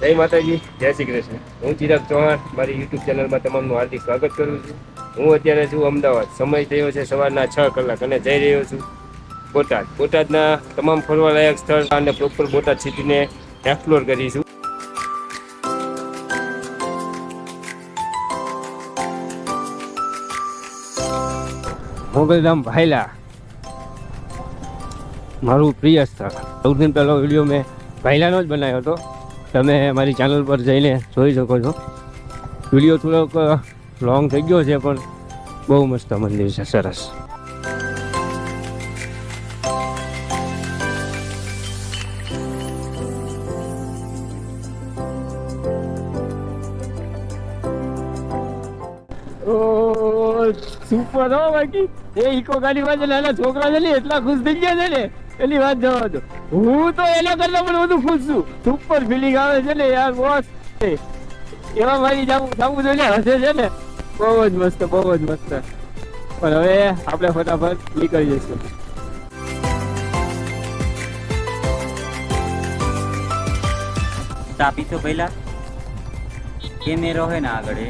જય માતાજી, જય શ્રી કૃષ્ણ. હું ચિરાગ ચૌહાણ, મારી યુટ્યુબ ચેનલમાં તમામનું હાર્દિક સ્વાગત કરું છું. હું અત્યારે છું અમદાવાદ. સમય થયો છે સવારના છ કલાક અને જઈ રહ્યો છું બોટાદ. બોટાદના તમામ ફરવાલાયક સ્થળ અને પ્રોપર બોટાદ સિટીને એક્સપ્લોર કરીશું. મોગલધામ ભાયલા મારું પ્રિય સ્થળ. સૌથી પહેલો વીડિયો મેં ભાયલાનો જ બનાવ્યો હતો. તમે મારી ચેનલ પર જઈને જોઈ શકો છો. વીડિયો થોડોક લોંગ થઈ ગયો છે, પણ બહુ મસ્ત મંદિર છે, સરસ. સુપર હો, બાકી. એ ઇકો ગાડી માં નાના છોકરા છે ને, એટલા ખુશ થઈ ગયા છે ને. એની વાત જવા દો. હું તો એના કરતા પણ વધુ ખુશ છું. સુપર ફિલિંગ આવે છે ને યાર બોસ એવા મારી જાવું જાવું જોઈએ હસે છે ને. બહુ જ મસ્ત બહુ જ મસ્ત. પણ હવે આપણે ફટાફટ નીકળી જઈશું. ચા પીશો પહેલા? કેમેરો હે ને આગળ એ.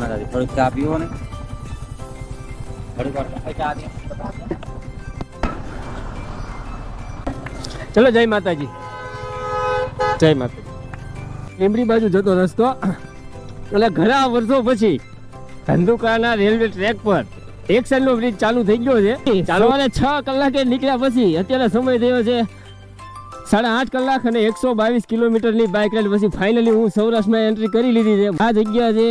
માતાજી થોડીક ચા પીવો ને. ચલો, જય માતાજી. જય માતાજી. લીમડી બાજુ જતો રસ્તો. એટલે ઘણા વર્ષો પછી ધંધુકાના રેલવે ટ્રેક પર એક સાઈડ નો બ્રિજ ચાલુ થઈ ગયો છે. ચાલવાને છ કલાકે નીકળ્યા પછી અત્યારે સમય થયો છે સાડા આઠ કલાક અને એકસો બાવીસ કિલોમીટરની બાઇક રાઈડ પછી ફાઇનલી હું સૌરાષ્ટ્રમાં એન્ટ્રી કરી લીધી છે. આ જગ્યા છે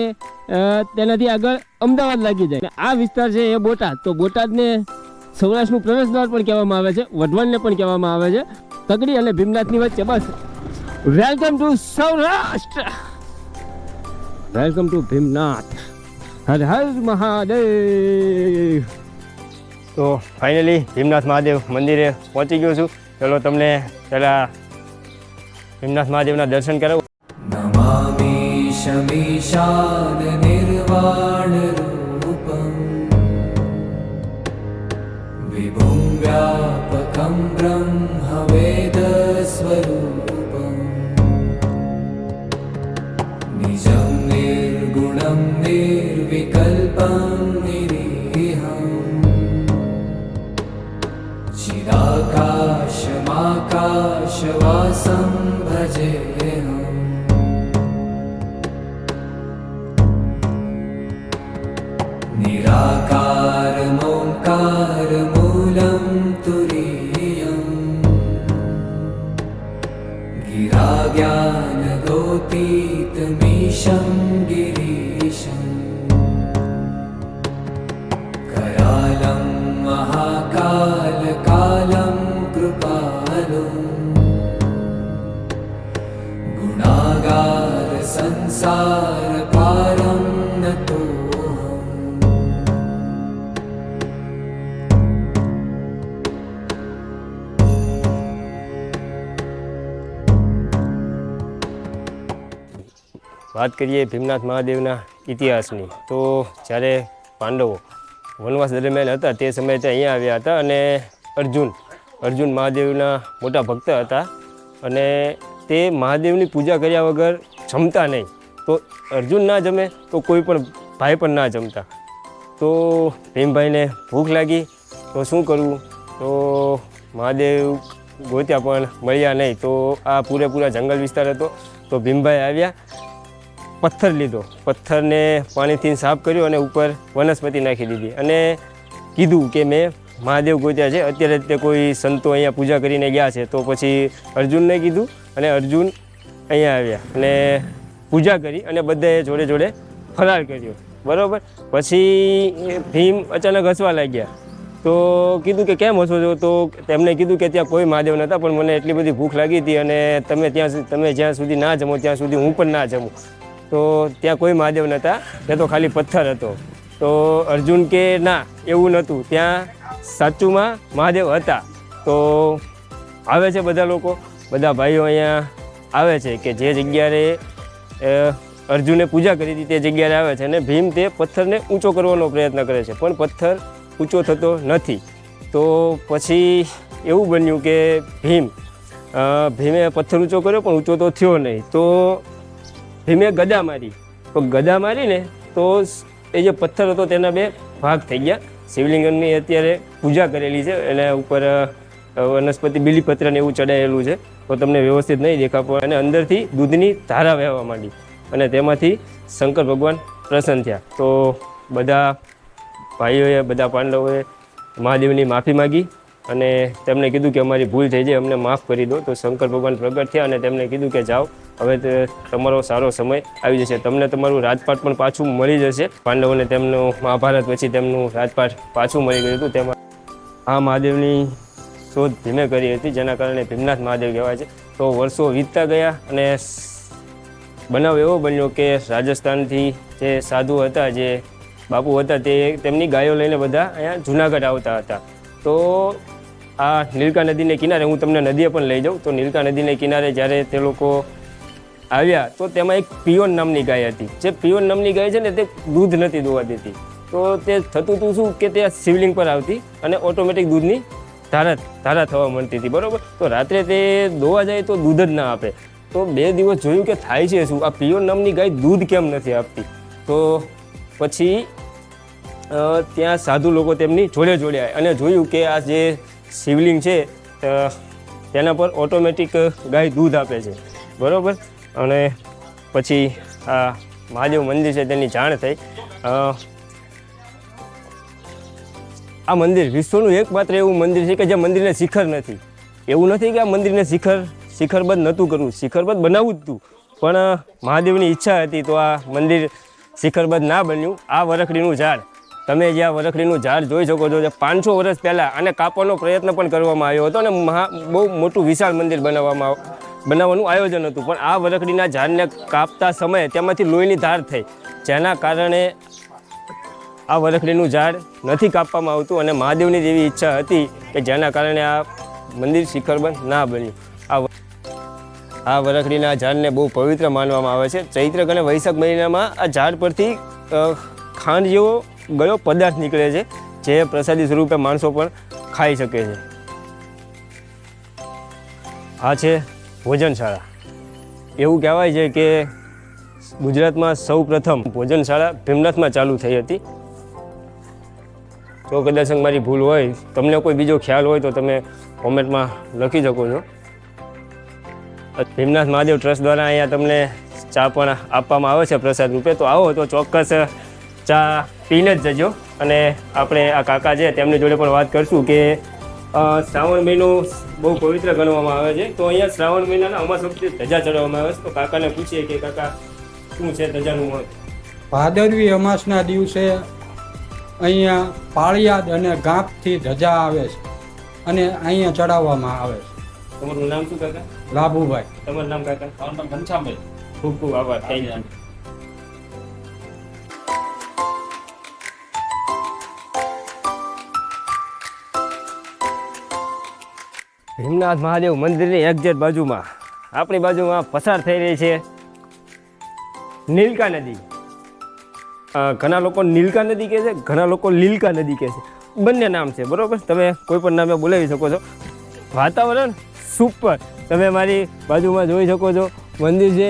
તેનાથી આગળ અમદાવાદ લાગી જાય. આ વિસ્તાર છે એ બોટાદ. તો બોટાદને સૌરાષ્ટ્રનું પ્રવેશદ્વાર પણ કહેવામાં આવે છે, વઢવાણને પણ કહેવામાં આવે છે. તગડી અને ભીમનાથની વચ્ચે બસ. Welcome to Saurashtra. Welcome to Bhimnath. Har Har Mahadev. તો ફાઇનલી ભીમનાથ મહાદેવ મંદિરે પહોંચી ગયો છું. ચલો તમને પહેલાં હિમનાથ મહાદેવના દર્શન કરાવું. વ્યાપકમ બ્રહ્મ. निराकारमूलं तुरीयम् गिरा ज्ञान गोपीतमीशं गी गुणागारसंसारकारं नतोऽहम् વાત કરીએ ભીમનાથ મહાદેવના ઇતિહાસની તો જ્યારે પાંડવો વનવાસ દરમિયાન હતા તે સમયે તે અહીંયા આવ્યા હતા અને અર્જુન અર્જુન મહાદેવના મોટા ભક્ત હતા અને તે મહાદેવની પૂજા કર્યા વગર જમતા નહીં તો અર્જુન ના જમે તો કોઈ પણ ભાઈ પણ ના જમતા. તો ભીમભાઈને ભૂખ લાગી, તો શું કરવું? તો મહાદેવ ગોત્યા પણ મળ્યા નહીં, તો આ પૂરેપૂરા જંગલ વિસ્તાર હતો. તો ભીમભાઈ આવ્યા, પથ્થર લીધો. પથ્થરને પાણીથી સાફ કર્યો અને ઉપર વનસ્પતિ નાખી દીધી. અને કીધું કે મેં મહાદેવ ગોત્યા છે, અત્યારે તે કોઈ સંતો અહીંયા પૂજા કરીને ગયા છે. તો પછી અર્જુનને કીધું અને અર્જુન અહીંયા આવ્યા. અને પૂજા કરી અને બધાએ જોડે જોડે ફરાર કર્યો. બરાબર? પછી ભીમ અચાનક હસવા લાગ્યા. તો કીધું કે કેમ હસો છો? તો તેમણે કીધું કે ત્યાં કોઈ મહાદેવ નહોતા, પણ મને એટલી બધી ભૂખ લાગી હતી અને તમે ત્યાં સુધી તમે જ્યાં સુધી ના જમો, ત્યાં સુધી હું પણ ના જમું. તો ત્યાં કોઈ મહાદેવ નહોતા એ તો ખાલી પથ્થર હતો. તો અર્જુન કે, ના, એવું નહોતું. ત્યાં સાચુંમાં મહાદેવ હતા. તો આવે છે બધા લોકો? બધા ભાઈઓ અહીંયા આવે છે કે જે જગ્યાએ અર્જુને પૂજા કરી હતી તે જગ્યાએ આવે છે અને ભીમ તે પથ્થરને ઊંચો કરવાનો પ્રયત્ન કરે છે. પણ પથ્થર ઊંચો થતો નથી. તો પછી એવું બન્યું કે ભીમ ભીમે પથ્થર ઊંચો કર્યો પણ ઊંચો તો થયો નહીં. તો ભીમે ગદા મારી. તો ગદા મારીને તો એ જે પથ્થર હતો તેના બે ભાગ થઈ ગયા. શિવલિંગની અત્યારે પૂજા કરેલી છે. એના ઉપર વનસ્પતિ બીલીપત્ર ને એવું ચડાયેલું છે. તો તમને વ્યવસ્થિત નહીં દેખા અને અંદરથી દૂધની ધારા વહેવા માંડી. અને તેમાંથી શંકર ભગવાન પ્રસન્ન થયા. તો બધા ભાઈઓએ, બધા પાંડવોએ મહાદેવની માફી માગી અને તેમણે કીધું કે અમારી ભૂલ થઈ જાય, અમને માફ કરી દો. તો શંકર ભગવાન પ્રગટ થયા અને તેમણે કીધું કે જાઓ, હવે તમારો સારો સમય આવી જશે. તમને તમારું રાજપાટ પણ પાછું મળી જશે. પાંડવોને તેમનું મહાભારત પછી તેમનું રાજપાટ પાછું મળી ગયું હતું. તેમાં આ મહાદેવની શોધ ભીમે કરી હતી, જેના કારણે ભીમનાથ મહાદેવ કહેવાય છે. તો વર્ષો વીતતા ગયા અને બનાવ એવો બન્યો કે રાજસ્થાનથી જે સાધુ હતા, જે બાપુ હતા, તે તેમની ગાયો લઈને બધા અહીંયા જુનાગઢ આવતા હતા. તો આ નીલકા નદીને કિનારે, હું તમને નદીએ પણ લઈ જાઉં, તો નીલકા નદીને કિનારે જ્યારે તે લોકો આવ્યા, તો તેમાં એક પિયોન નામની ગાય હતી. જે પિયોન નામની ગાય છે ને, તે દૂધ નથી દોવા દેતી. તો તે થતું હતું શું કે તે શિવલિંગ પર આવતી અને ઓટોમેટિક દૂધની ધારા ધારા થવા માંડતી હતી, બરાબર? તો રાત્રે તે દોવા જાય તો દૂધ જ ના આપે. તો બે દિવસ જોયું કે થાય છે શું? આ પિયોર નામની ગાય દૂધ કેમ નથી આપતી? તો પછી ત્યાં સાધુ લોકો તેમની જોડે જોડે આવ્યા અને જોયું કે આ જે શિવલિંગ છે તેના પર ઓટોમેટિક ગાય દૂધ આપે છે. બરાબર? અને પછી આ મહાદેવ મંદિર છે, તેની જાણ થઈ. આ મંદિર, વિશ્વનું એકમાત્ર એવું મંદિર છે કે જે મંદિરને શિખર નથી. એવું નથી કે આ મંદિરને શિખર શિખરબદ્ધ નહોતું કરવું. શિખરબદ્ધ બનાવવું જ હતું પણ મહાદેવની ઈચ્છા હતી તો આ મંદિર શિખરબદ્ધ ના બન્યું. આ વરખડીનું ઝાડ. તમે જે આ વરખડીનું ઝાડ જોઈ શકો છો જે પાંચસો વર્ષ પહેલાં આને કાપવાનો પ્રયત્ન પણ કરવામાં આવ્યો હતો અને મહા, બહુ મોટું વિશાળ મંદિર બનાવવામાં બનાવવાનું આયોજન હતું. પણ આ વરખડીના ઝાડને કાપતા સમયે તેમાંથી લોહીની ધાર થઈ. જેના કારણે આ વરખડીનું ઝાડ નથી કાપવામાં આવતું અને મહાદેવની જેવી ઈચ્છા હતી કે જેના કારણે આ મંદિર શિખરબંધ ના બન્યું. આ આ વરખડીના ઝાડને બહુ પવિત્ર માનવામાં આવે છે. ચૈત્ર અને વૈશાખ મહિનામાં આ ઝાડ પરથી ખાંડ જેવો ગળો પદાર્થ નીકળે છે, જે પ્રસાદી સ્વરૂપે માણસો પણ ખાઈ શકે છે. આ છે ભોજનશાળા. એવું કહેવાય છે કે ગુજરાતમાં સૌ પ્રથમ ભોજનશાળા ભીમનાથમાં ચાલુ થઈ હતી. જો કદાચ મારી ભૂલ હોય, તમને કોઈ બીજો ખ્યાલ હોય તો તમે કોમેન્ટમાં લખી શકો છો. ભીમનાથ મહાદેવ ટ્રસ્ટ દ્વારા અહીંયા તમને ચા પણ આપવામાં આવે છે પ્રસાદ રૂપે. તો આવો, તો ચોક્કસ ચા પીને જ જજો. અને આપણે આ કાકા છે, તેમની જોડે પણ વાત કરશું કે શ્રાવણ મહિનો બહુ પવિત્ર ગણવામાં આવે છે. તો અહીંયા શ્રાવણ મહિનાના અમાસ વખતે ધજા ચડાવવામાં આવે છે. તો કાકાને પૂછીએ કે કાકા, શું છે ધજાનું મહત્વ? ભાદરવી અમાસના દિવસે અહીંયા પાળિયાદ અને ગાંપથી ધજા આવે છે અને અહીંયા ચડાવવામાં આવે છે. તમારું નામ શું કાકા? લાભુભાઈ. તમારું નામ કાકા? તમારું નામ ઘનશ્યામભાઈ. ખૂબ ખૂબ આભાર. થેન્ક યુ ભીમનાથ મહાદેવ મંદિરની એક્ઝેટ બાજુમાં. આપણી બાજુમાં પસાર થઈ રહી છે નીલકા નદી. ઘણા લોકો નીલકા નદી કહે છે, ઘણા લોકો લીલકા નદી કહે છે. બંને નામ છે, બરાબર? તમે કોઈ પણ નામે બોલાવી શકો છો. વાતાવરણ સુપર તમે મારી બાજુમાં જોઈ શકો છો, મંદિર છે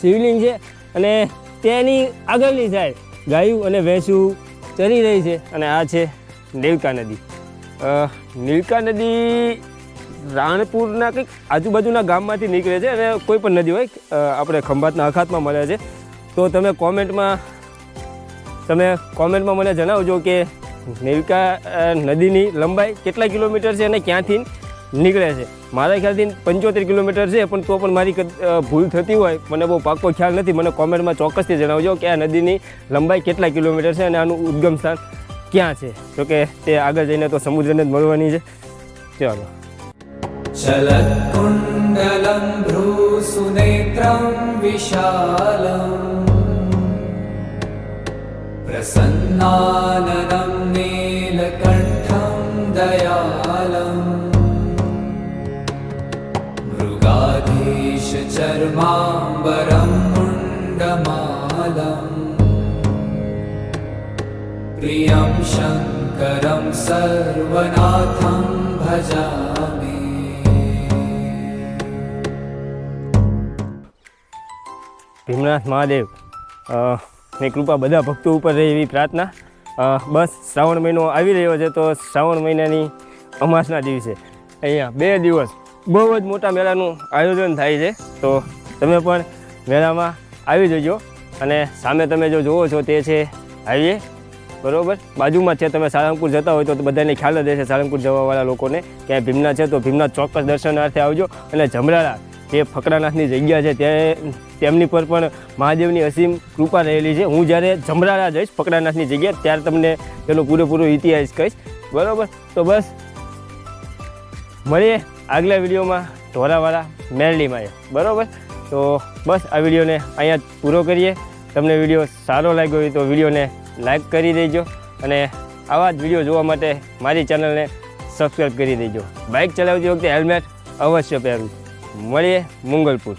શિવલિંગ છે અને તેની આગળની સાઈડ ગાયું અને ભેંસું ચરી રહી છે અને આ છે નીલકા નદી. નીલકા નદી રાણપુરના કંઈક આજુબાજુના ગામમાંથી નીકળે છે અને કોઈ પણ નદી હોય આપણે ખંભાતના અખાતમાં મળે છે. તો તમે કોમેન્ટમાં તમે કોમેન્ટમાં મને જણાવજો કે નેવિકા નદીની લંબાઈ કેટલા કિલોમીટર છે અને ક્યાંથી નીકળે છે. મારા ખ્યાલથી પંચોતેર કિલોમીટર છે, પણ તો પણ મારી ભૂલ થતી હોય. મને બહુ પાકો ખ્યાલ નથી. મને કોમેન્ટમાં ચોક્કસથી જણાવજો કે આ નદીની લંબાઈ કેટલા કિલોમીટર છે અને આનું ઉદ્ગમ સ્થાન ક્યાં છે. તો કે તે આગળ જઈને તો સમુદ્રને જ મળવાની છે. ચાલો. શલકુંડલમ ભ્રૂસુનેત્રમ વિશાલમ प्रसन्नाननं नीलकण्ठं दयालम्। मृगाधीशचर्माम्बरं मुण्डमालम्। प्रियं शङ्करं सर्वनाथं भजामि। भीमनाथ महादेव ની કૃપા બધા ભક્તો ઉપર રહે એવી પ્રાર્થના. બસ શ્રાવણ મહિનો આવી રહ્યો છે તો શ્રાવણ મહિનાની અમાસના દિવસે. અહીંયા બે દિવસ બહુ જ મોટા મેળાનું આયોજન થાય છે. તો તમે પણ મેળામાં આવી જજો અને સામે તમે જો જુઓ છો તે છે હાઈવે. બરોબર? બાજુમાં છે તમે સાળંગપુર જતા હોય તો બધાને ખ્યાલ જ રહેશે સાળંગપુર જવાવાળા લોકોને. ક્યાંય ભીમના છે તો ભીમના ચોક્કસ દર્શનાર્થે આવજો અને જમરાળા જે ફકરાનાથની જગ્યા છે તે તેમની પર પણ મહાદેવની અસીમ કૃપા રહેલી છે. હું જ્યારે જમરાળા જઈશ ફકરાનાથની જગ્યા, ત્યારે તમને તેનો પૂરેપૂરો ઇતિહાસ કહીશ. બરાબર? તો બસ. મળીએ આગલા વિડીયોમાં ઢોરાવાળા મેરડીમાં બરાબર? તો બસ, આ વિડીયોને અહીંયા પૂરો કરીએ. તમને વીડિયો સારો લાગ્યો હોય તો વિડીયોને લાઈક કરી દેજો અને આવા જ વીડિયો જોવા માટે મારી ચેનલને સબસ્ક્રાઈબ કરી દેજો. બાઇક ચલાવતી વખતે હેલ્મેટ અવશ્ય પહેરવું. મળીએ મંગલપુર.